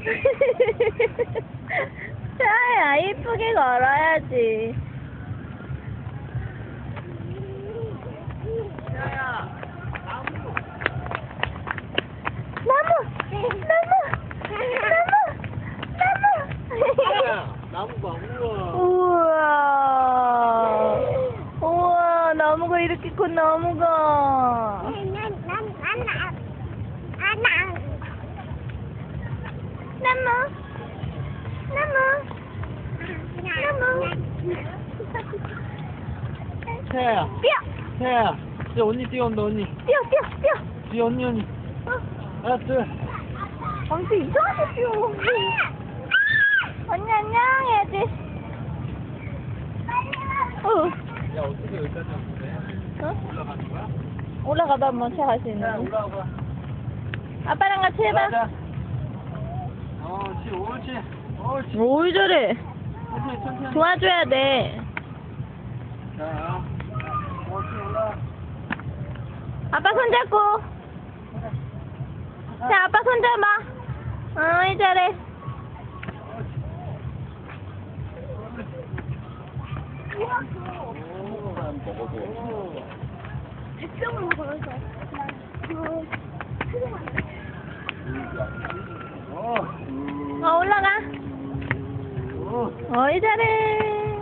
자야 이쁘게 걸어야지. 나무, 나무, 나무, 나무 봐, 우와. 우와. 우와, 나무가 이렇게 큰 나무가. 나무, 나무, 나무. 태야, 뼈, 태야. 이제 언니 뛰어온다, 언니. 뼈, 뼈, 뼈. 뒤에 언니, 언니. 어, 하나, 둘. 왕수 이상하게 뛰어. 언니 안녕 해야지. 어, 야, 어떻게 여기까지 왔는데? 어? 올라가는 거야? 올라가봐 한번 차할수 야, 있는. 아빠랑 같이 해봐. 자. 어, 옳지, 옳지. 옳지. 뭘 저래? 천천히. 도와줘야 돼. 자, 옳지, 올라. 아빠 손 잡고. 자, 아빠 손 잡아. 어이, 잘해. 어. 어, 올라가. 어. 어이, 잘해.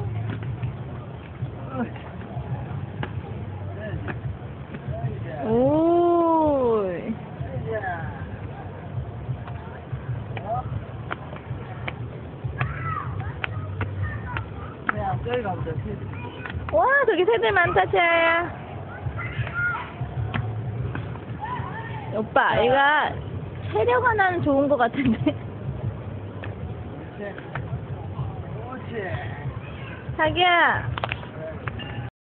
오. 와, 저기 새들 많다, 채아야. 오빠, 얘가 체력 하나는 좋은 것 같은데. 자기야,